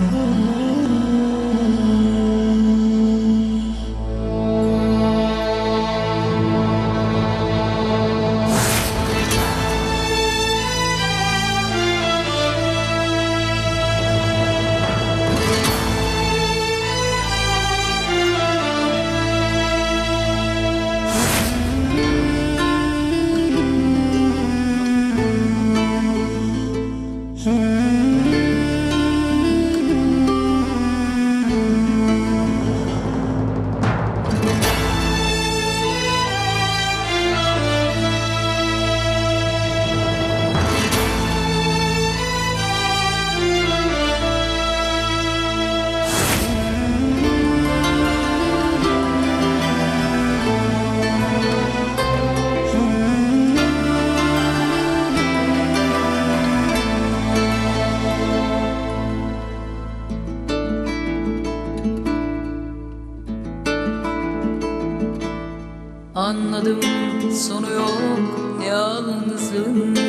Mm-hmm. Anladım sonu yok yalnızlığın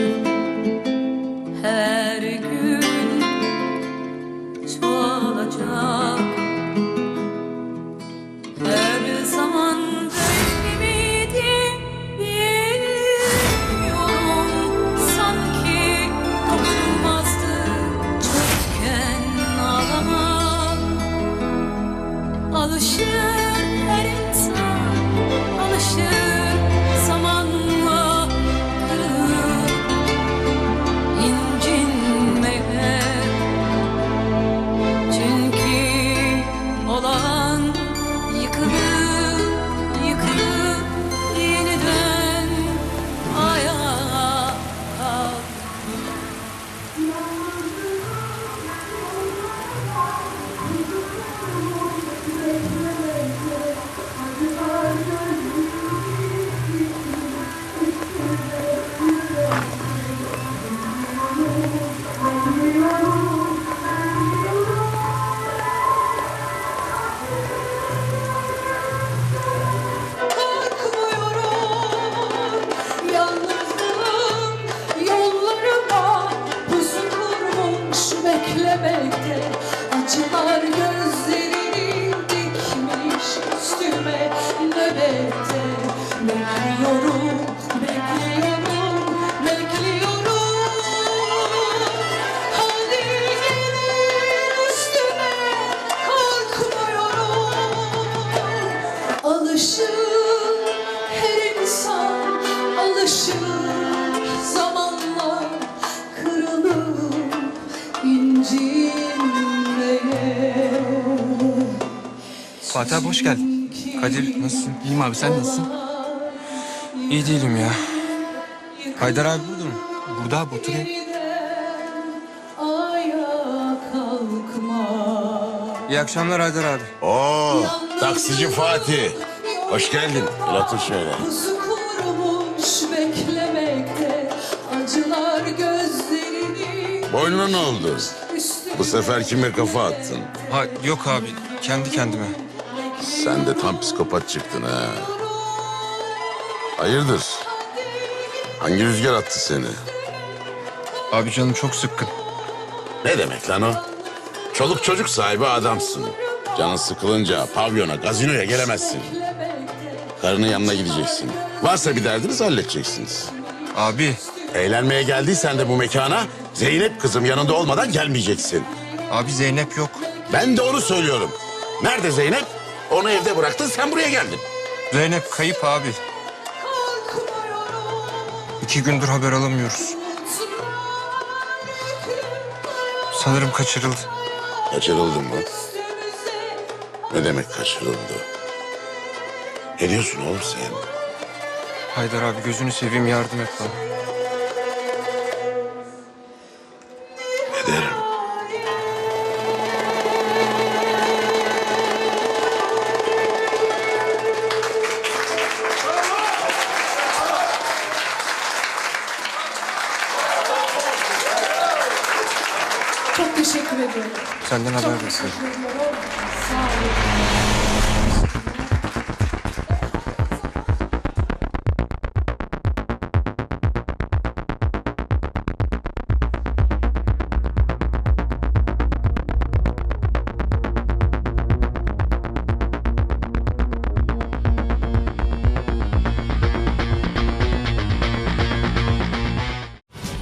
Alışır her insan alışır zamanla kırılıp incinmeye. Fatih abi hoş geldin. Kadir nasılsın? İyiyim abi sen nasılsın? İyi değilim ya. Haydar abi burada mı? Burada abi oturuyor. İyi akşamlar Haydar abi. Oo, taksici Fatih. Hoş geldin. Gel otur şöyle. Pusu kurmuş beklemekte acılar gözlerini Boynuna ne oldu? Bu sefer kime kafa attın? Ha yok abi kendi kendime. Sen de tam psikopat çıktın ha. Hayırdır? Hangi rüzgar attı seni? Abi canım çok sıkkın. Ne demek lan o? Çoluk çocuk sahibi adamsın. Canın sıkılınca pavyona, gazinoya gelemezsin. Karının yanına gideceksin. Varsa bir derdiniz halledeceksiniz. Abi, Eğlenmeye geldiysen de bu mekana Zeynep kızım yanında olmadan gelmeyeceksin. abi Zeynep yok. Ben de onu söylüyorum. Nerede Zeynep? Onu evde bıraktın sen buraya geldin. Zeynep kayıp abi. İki gündür haber alamıyoruz. Sanırım kaçırıldı. Kaçırıldın mı? Ne demek kaçırıldı? Ne diyorsun oğlum sen? Haydar abi gözünü seveyim yardım et bana. Ederim. Çok teşekkür ediyorum. Senden haber Çok bekliyorum. Sağ olun.